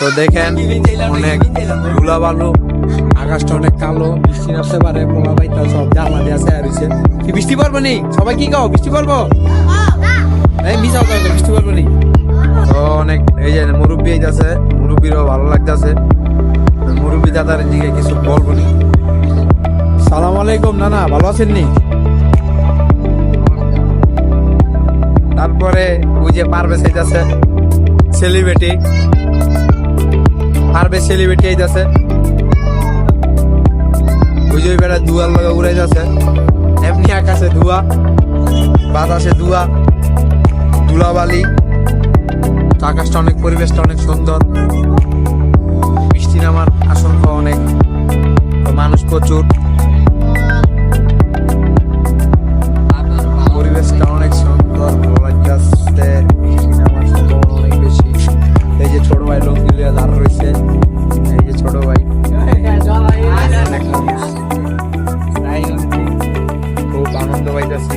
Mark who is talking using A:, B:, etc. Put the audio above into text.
A: তো দেখেন, অনেক ধুলা বালু আকাশটা অনেক কালো, বৃষ্টি নামতে পারে, পোলা বাইতা সব জানলা দিয়ে আছে আর হইছে কি বৃষ্টি পড়ব নি? সবাই কি কাও, বৃষ্টি পড়ব? এই মিশাও কাও বৃষ্টি পড়ব নি? তো অনেক, এই যে মুরব্বী আছে মুরব্বীরও ভালো লাগতেছে। মুরব্বী দাদার দিকে কিছু বলব নি। সালাম আলাইকুম, নানা, ভালো আছেন নি? তারপরে ওই যে পারবে সেইটাছে সেলিব্রিটি পারবে সেলিব্রিটি আইতাছে ওই বেড়া দুয়ার লগে উড়াই যাচ্ছে। এমনি আকাশে ধুয়া, বাতাসে ধুয়া, ধুলাবালি। আকাশটা অনেক, পরিবেশটা অনেক সুন্দর। বৃষ্টি নামার আশঙ্কা অনেক। মানুষ প্রচুর। ছোট ভাই লোক মিলিয়ে দাঁড় রয়েছে এই যে ছোট ভাই অনেক মানুষ। খুব আনন্দ পাইতেছি